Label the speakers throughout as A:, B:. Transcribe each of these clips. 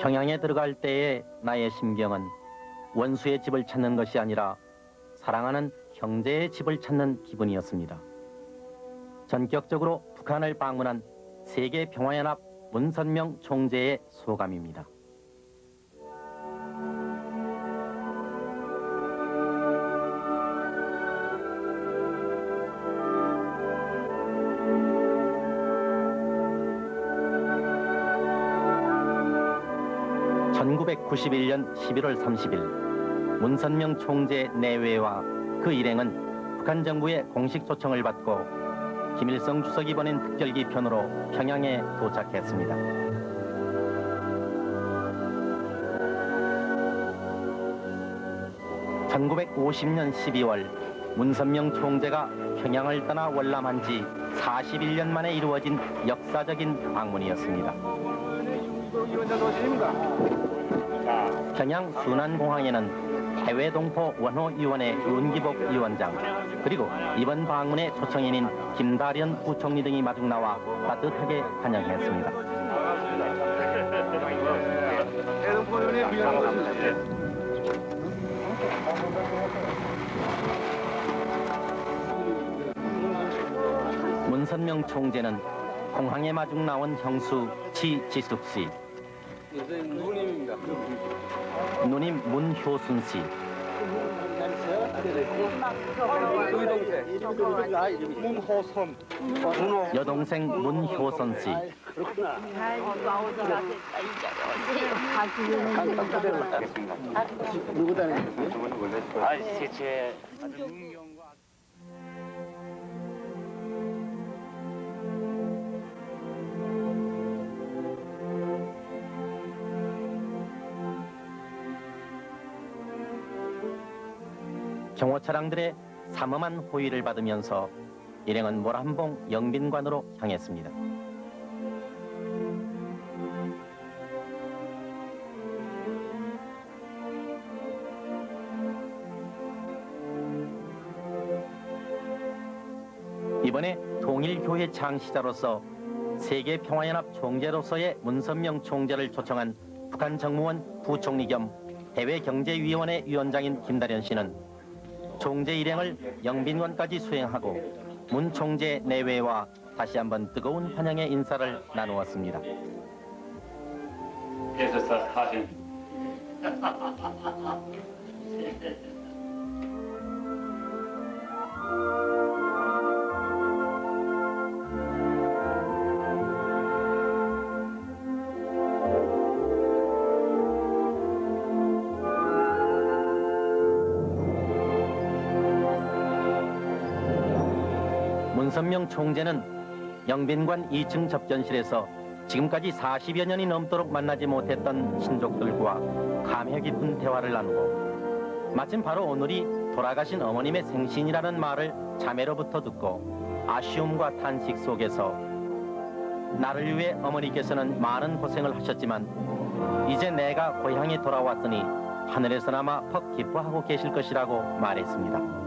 A: 평양에 들어갈 때의 나의 심경은 원수의 집을 찾는 것이 아니라 사랑하는 형제의 집을 찾는 기분이었습니다. 전격적으로 북한을 방문한 세계 평화연합 문선명 총재의 소감입니다. (1991년 11월 30일) 문선명 총재 내외와 그 일행은 북한 정부의 공식 초청을 받고 김일성 주석이 보낸 특별기 편으로 평양에 도착했습니다. (1950년 12월) 문선명 총재가 평양을 떠나 월남한 지 41년 만에 이루어진 역사적인 방문이었습니다. 평양 순안공항에는 해외 동포 원호위원회 윤기복 위원장 그리고 이번 방문의 초청인인 김다련 부총리 등이 마중 나와 따뜻하게 환영했습니다. 문선명 총재는 공항에 마중 나온 형수 지지숙 씨,
B: 선생님 누님입니다.
A: 누님 문효순 씨,
B: 문호선.
A: 여동생 문효선 씨, 경호 차량들의 삼엄한 호의를 받으면서 일행은 모란봉 영빈관으로 향했습니다. 이번에 통일교회 창시자로서 세계평화연합 총재로서의 문선명 총재를 초청한 북한 정무원 부총리 겸 해외경제위원회 위원장인 김다련 씨는 총재 일행을 영빈관까지 수행하고 문 총재 내외와 다시 한번 뜨거운 환영의 인사를 나누었습니다. 문선명 총재는 영빈관 2층 접견실에서 지금까지 40여 년이 넘도록 만나지 못했던 신족들과 감회 깊은 대화를 나누고 마침 바로 오늘이 돌아가신 어머님의 생신이라는 말을 자매로부터 듣고 아쉬움과 탄식 속에서 나를 위해 어머니께서는 많은 고생을 하셨지만 이제 내가 고향에 돌아왔으니 하늘에서나마 퍽 기뻐하고 계실 것이라고 말했습니다.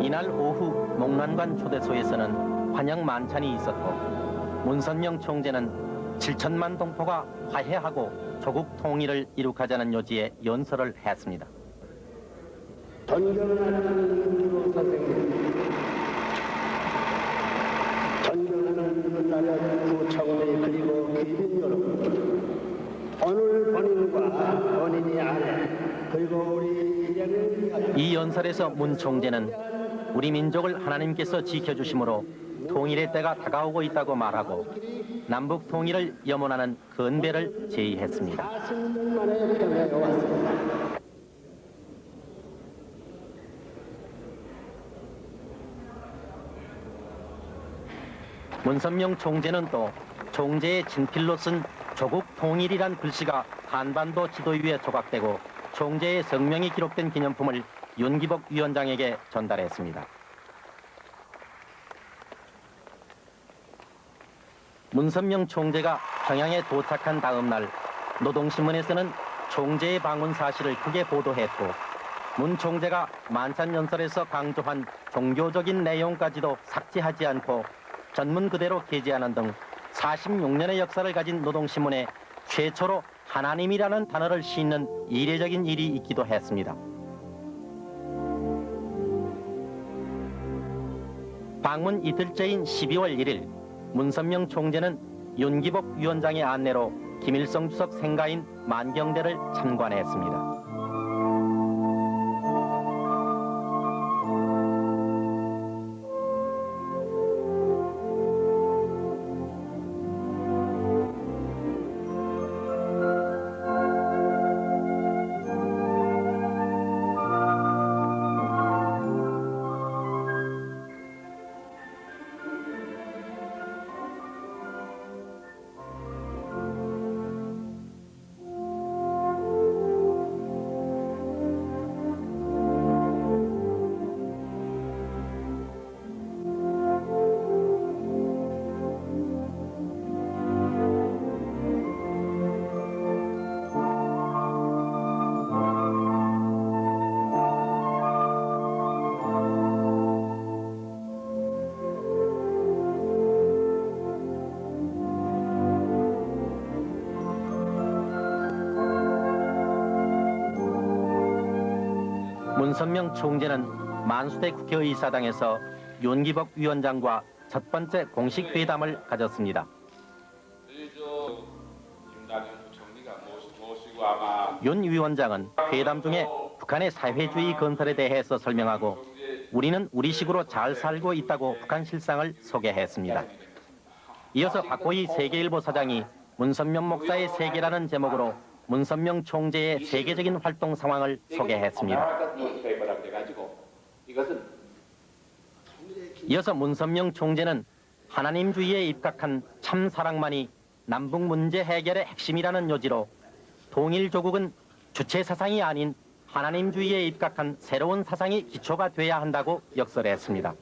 A: 이날 오후 목란관 초대소에서는 환영 만찬이 있었고 문선명 총재는 7천만 동포가 화해하고 조국 통일을 이룩하자는 요지의 연설을 했습니다.
C: 존경하는 윤기복 선생님, 존경하는 나라 구청의 그리고 귀빈 여러분, 오늘 본인과 본인이 아내 그리고 우리
A: 이 연설에서 문 총재는 우리 민족을 하나님께서 지켜주심으로 통일의 때가 다가오고 있다고 말하고 남북 통일을 염원하는 건배를 제의했습니다.
C: 40년 만에 평양에 왔습니다.
A: 문선명 총재는 또 총재의 친필로 쓴 조국 통일이란 글씨가 한반도 지도 위에 조각되고 총재의 성명이 기록된 기념품을 윤기복 위원장에게 전달했습니다. 문선명 총재가 평양에 도착한 다음 날 노동신문에서는 총재의 방문 사실을 크게 보도했고 문 총재가 만찬 연설에서 강조한 종교적인 내용까지도 삭제하지 않고 전문 그대로 게재하는 등 46년의 역사를 가진 노동신문에 최초로 하나님이라는 단어를 싣는 이례적인 일이 있기도 했습니다. 방문 이틀째인 12월 1일 문선명 총재는 윤기복 위원장의 안내로 김일성 주석 생가인 만경대를 참관했습니다. 문선명 총재는 만수대 국회의사당에서 윤기복 위원장과 첫 번째 공식 회담을 가졌습니다. 윤 위원장은 회담 중에 북한의 사회주의 건설에 대해서 설명하고 우리는 우리식으로 잘 살고 있다고 북한 실상을 소개했습니다. 이어서 박보희 세계일보 사장이 문선명 목사의 세계라는 제목으로 문선명 총재의 세계적인 활동 상황을 소개했습니다.
D: 뉴스페이퍼라고 해가지고 이것은
A: 이어서 문선명 총재는 하나님주의에 입각한 참 사랑만이 남북 문제 해결의 핵심이라는 요지로 통일 조국은 주체 사상이 아닌 하나님주의에 입각한 새로운 사상이 기초가 돼야 한다고 역설했습니다.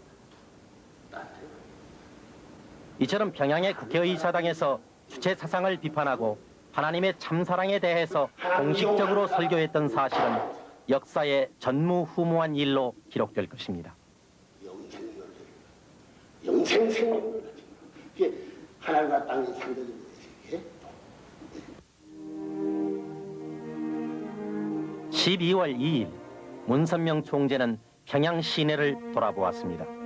A: 이처럼 평양의 국회의사당에서 주체 사상을 비판하고 하나님의 참사랑에 대해서 공식적으로 설교했던 사실은 역사의 전무후무한 일로 기록될 것입니다.
C: 영생 생명 이게 하늘과 땅의 상대적인 예?
A: 12월 2일 문선명 총재는 평양 시내를 돌아보았습니다.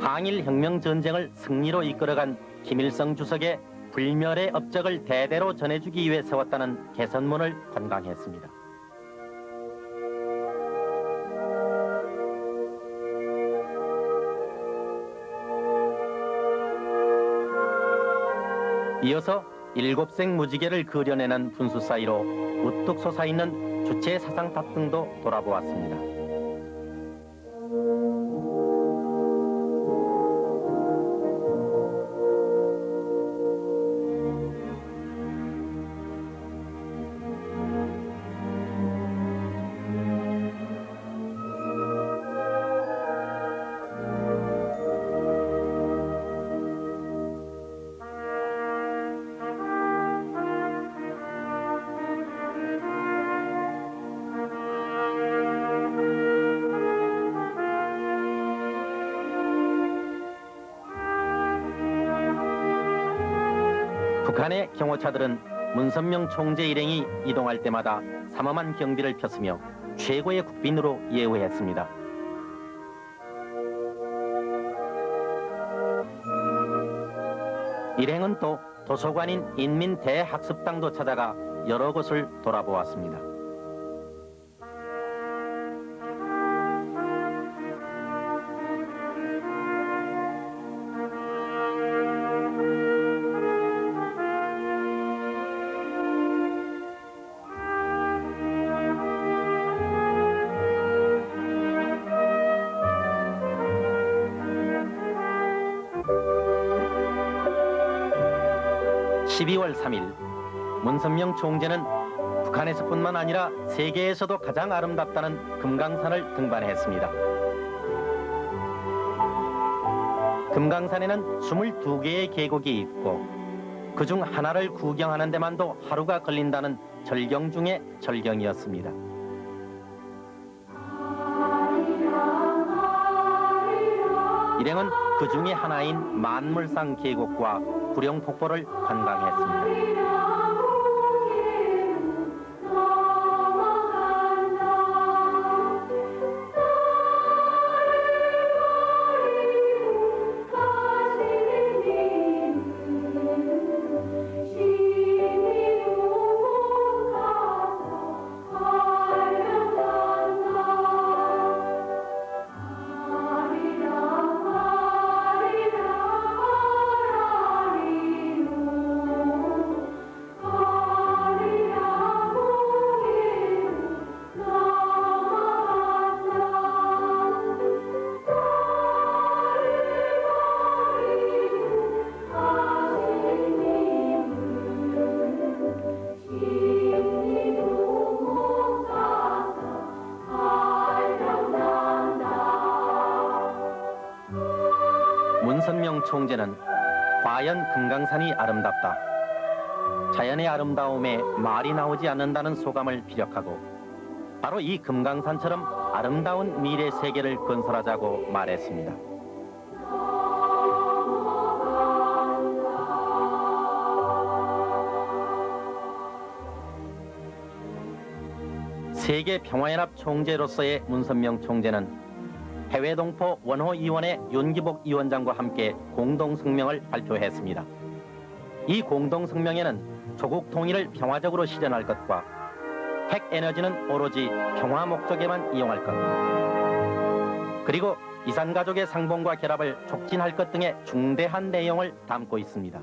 A: 항일 혁명 전쟁을 승리로 이끌어간 김일성 주석의 불멸의 업적을 대대로 전해주기 위해 세웠다는 개선문을 관광했습니다. 이어서 일곱색 무지개를 그려내는 분수 사이로 우뚝 솟아있는 주체 사상 탑 등도 돌아보았습니다. 북한의 경호차들은 문선명 총재 일행이 이동할 때마다 삼엄한 경비를 폈으며 최고의 국빈으로 예우했습니다. 일행은 또 도서관인 인민대학습당도 찾아가 여러 곳을 돌아보았습니다. 3일) 문선명 총재는 북한에서뿐만 아니라 세계에서도 가장 아름답다는 금강산을 등반했습니다. 금강산에는 22개의 계곡이 있고 그 중 하나를 구경하는 데만도 하루가 걸린다는 절경 중의 절경이었습니다. 일행은 그 중에 하나인 만물상 계곡과 구룡 폭포를 관광했습니다. 총재는 과연 금강산이 아름답다. 자연의 아름다움에 말이 나오지 않는다는 소감을 피력하고 바로 이 금강산처럼 아름다운 미래 세계를 건설하자고 말했습니다. 세계 평화연합 총재로서의 문선명 총재는 해외 동포 원호 이원의 윤기복 위원장과 함께 공동 성명을 발표했습니다. 이 공동 성명에는 조국 통일을 평화적으로 실현할 것과 핵 에너지는 오로지 평화 목적에만 이용할 것 그리고 이산 가족의 상봉과 결합을 촉진할 것 등의 중대한 내용을 담고 있습니다.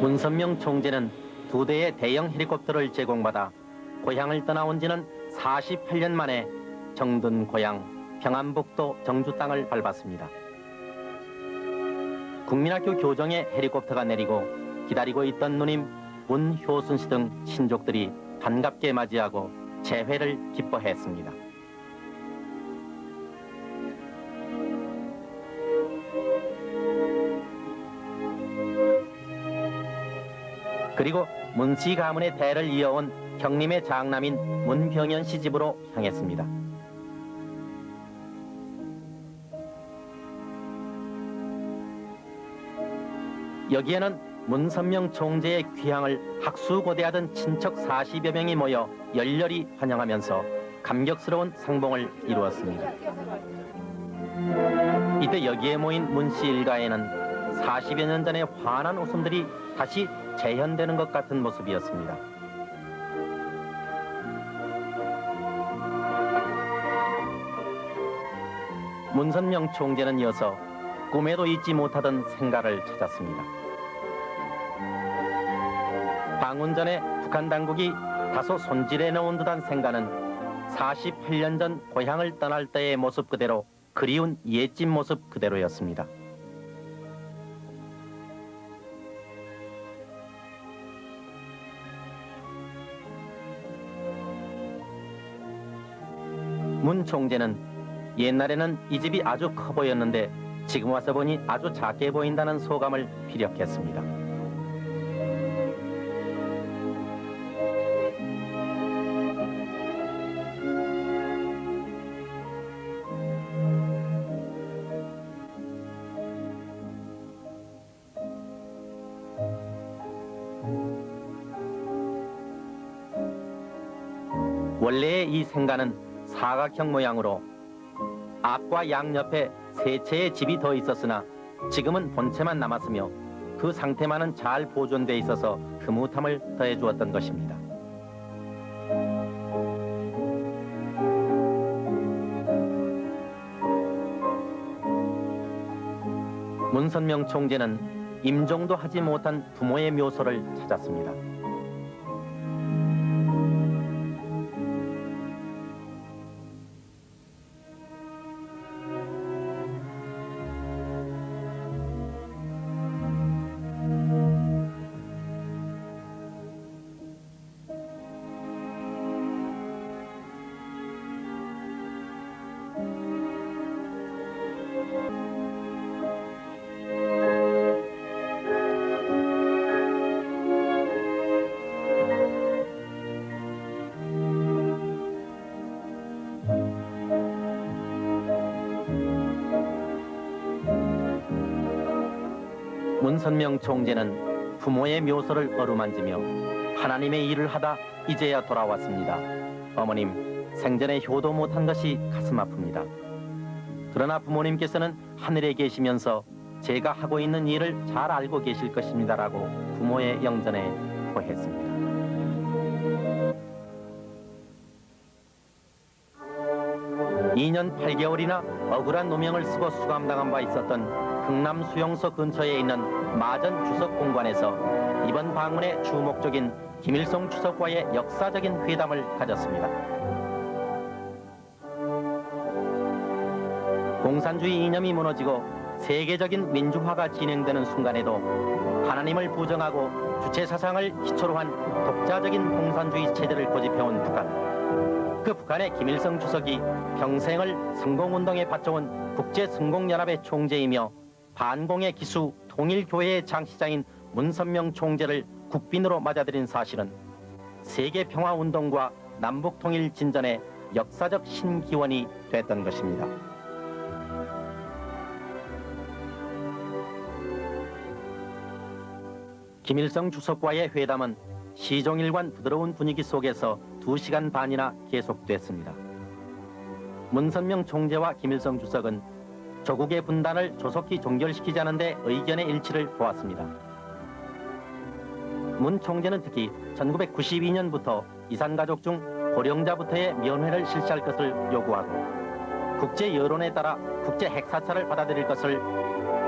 A: 문선명 총재는 두 대의 대형 헬리콥터를 제공받아 고향을 떠나온 지는 48년 만에 정든 고향 평안북도 정주 땅을 밟았습니다. 국민학교 교정에 헬리콥터가 내리고 기다리고 있던 누님 문효순 씨 등 친족들이 반갑게 맞이하고 재회를 기뻐했습니다. 그리고 문씨 가문의 대를 이어온 형님의 장남인 문병현 씨 집으로 향했습니다. 여기에는 문선명 총재의 귀향을 학수고대하던 친척 40여 명이 모여 열렬히 환영하면서 감격스러운 상봉을 이루었습니다. 이때 여기에 모인 문씨 일가에는 40여 년 전의 환한 웃음들이 다시 재현되는 것 같은 모습이었습니다. 문선명 총재는 이어서 꿈에도 잊지 못하던 생가를 찾았습니다. 방문 전에 북한 당국이 다소 손질해 놓은 듯한 생가는 48년 전 고향을 떠날 때의 모습 그대로 그리운 옛집 모습 그대로였습니다. 문 총재는 옛날에는 이 집이 아주 커 보였는데 지금 와서 보니 아주 작게 보인다는 소감을 피력했습니다. 원래의 이 생가는 사각형 모양으로 앞과 양 옆에 세 채의 집이 더 있었으나 지금은 본체만 남았으며 그 상태만은 잘 보존돼 있어서 흐뭇함을 더해 주었던 것입니다. 문선명 총재는 임종도 하지 못한 부모의 묘소를 찾았습니다. 문선명 총재는 부모의 묘소를 어루만지며 하나님의 일을 하다 이제야 돌아왔습니다. 어머님, 생전에 효도 못한 것이 가슴 아픕니다. 그러나 부모님께서는 하늘에 계시면서 제가 하고 있는 일을 잘 알고 계실 것입니다라고 부모의 영전에 고했습니다. 이년 8개월이나 억울한 누명을 쓰고 수감당한 바 있었던 흥남 수용소 근처에 있는 마전 주석 공관에서 이번 방문의 주목적인 김일성 주석과의 역사적인 회담을 가졌습니다. 공산주의 이념이 무너지고 세계적인 민주화가 진행되는 순간에도 하나님을 부정하고 주체 사상을 기초로 한 독자적인 공산주의 체제를 고집해온 북한. 그 북한의 김일성 주석이 평생을 성공운동에 바쳐온 국제성공연합의 총재이며 반공의 기수 통일교회의 장시장인 문선명 총재를 국빈으로 맞아들인 사실은 세계 평화 운동과 남북 통일 진전의 역사적 신기원이 됐던 것입니다. 김일성 주석과의 회담은 시종일관 부드러운 분위기 속에서 2시간 반이나 계속됐습니다. 문선명 총재와 김일성 주석은 조국의 분단을 조속히 종결시키자는 데 의견의 일치를 보았습니다. 문 총재는 특히 1992년부터 이산가족 중 고령자부터의 면회를 실시할 것을 요구하고 국제 여론에 따라 국제 핵사찰을 받아들일 것을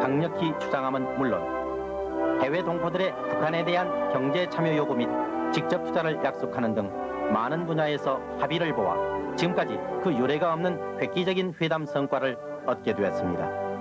A: 강력히 주장함은 물론 해외 동포들의 북한에 대한 경제 참여 요구 및 직접 투자를 약속하는 등 많은 분야에서 합의를 보아 지금까지 그 유례가 없는 획기적인 회담 성과를 얻게 되었습니다.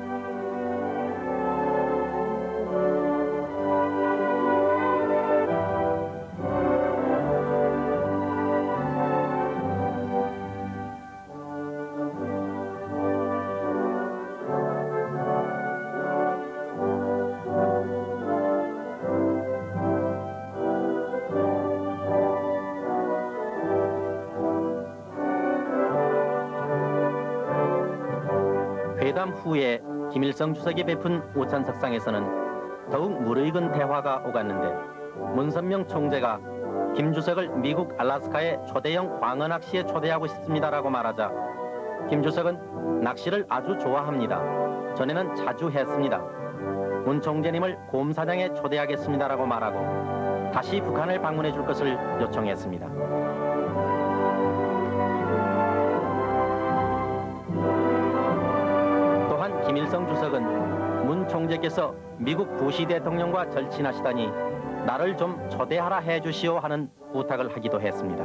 A: 후에 김일성 주석이 베푼 오찬석상에서는 더욱 무르익은 대화가 오갔는데 문선명 총재가 김 주석을 미국 알라스카의 초대형 광어 낚시에 초대하고 싶습니다라고 말하자 김 주석은 낚시를 아주 좋아합니다. 전에는 자주 했습니다. 문 총재님을 곰사장에 초대하겠습니다라고 말하고 다시 북한을 방문해 줄 것을 요청했습니다. 주석은 문 총재께서 미국 부시 대통령과 절친하시다니 나를 좀 초대하라 해주시오 하는 부탁을 하기도 했습니다.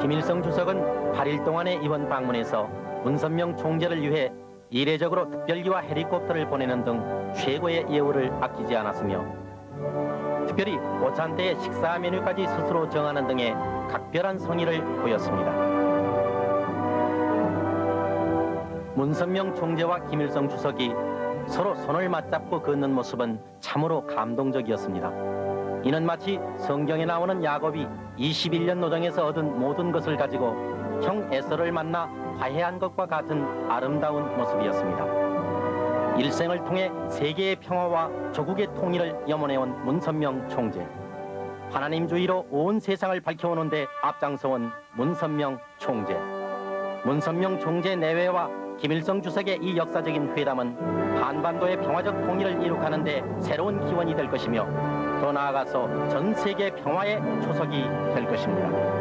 A: 김일성 주석은 8일 동안의 이번 방문에서 문선명 총재를 위해 이례적으로 특별기와 헬리콥터를 보내는 등 최고의 예우를 아끼지 않았으며 특별히 오찬 때의 식사 메뉴까지 스스로 정하는 등의 각별한 성의를 보였습니다. 문선명 총재와 김일성 주석이 서로 손을 맞잡고 걷는 모습은 참으로 감동적이었습니다. 이는 마치 성경에 나오는 야곱이 21년 노정에서 얻은 모든 것을 가지고 형 에서를 만나 화해한 것과 같은 아름다운 모습이었습니다. 일생을 통해 세계의 평화와 조국의 통일을 염원해온 문선명 총재. 하나님주의로 온 세상을 밝혀오는데 앞장서온 문선명 총재. 문선명 총재 내외와 김일성 주석의 이 역사적인 회담은 한반도의 평화적 통일을 이룩하는 데 새로운 기원이 될 것이며 더 나아가서 전 세계 평화의 초석이 될 것입니다.